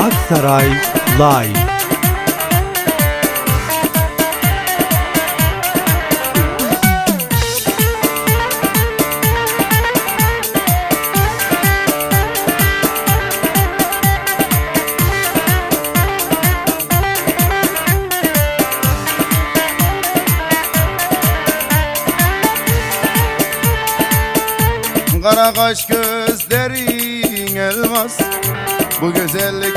Aksaray Live. Kara kaş gözlerin elmas Bu güzellik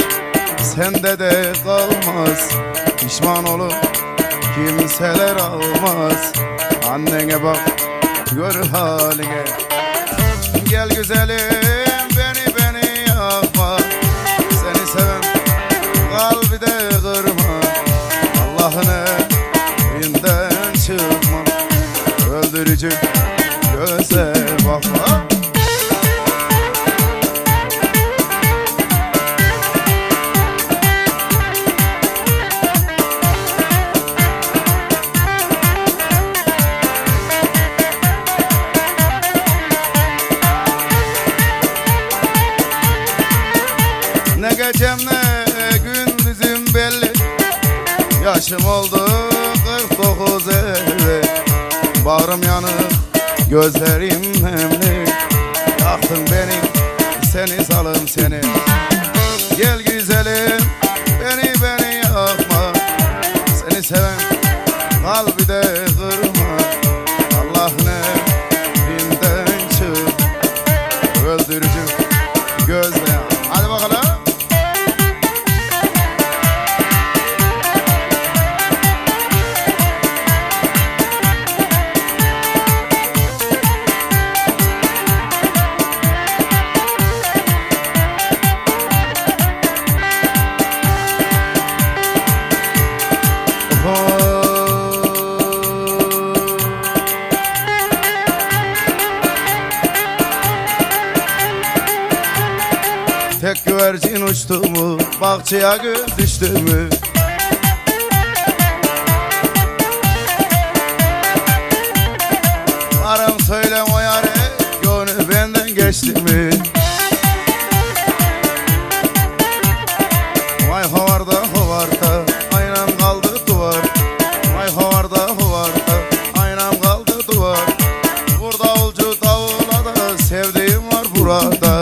sende de kalmaz. Pişman olup kimseler almaz. Annene bak gör haline Gel güzelim beni beni yakma Seni seven kalbi de kırma. Allah'ın elinden çıkma. Öldürücü göze bakma Yaşım oldu 49 elli. Bağrım yanık gözlerim nemli. Yaktın beni seni salım seni. Gel güzelim beni beni yakma. Seni seven kalbi de kırma. Allah'ın elinden çık. Öldürücü gözle Hadi bakalım Tek güvercin uçtu mu? Bahçeye gül düştü mü? Aram söyle o yare Gönlü benden geçti mi? Vay havarda havarda Aynam kaldı duvar. Vay havarda havarda Aynam kaldı duvar. Burada olcu davula Sevdiğim var burada.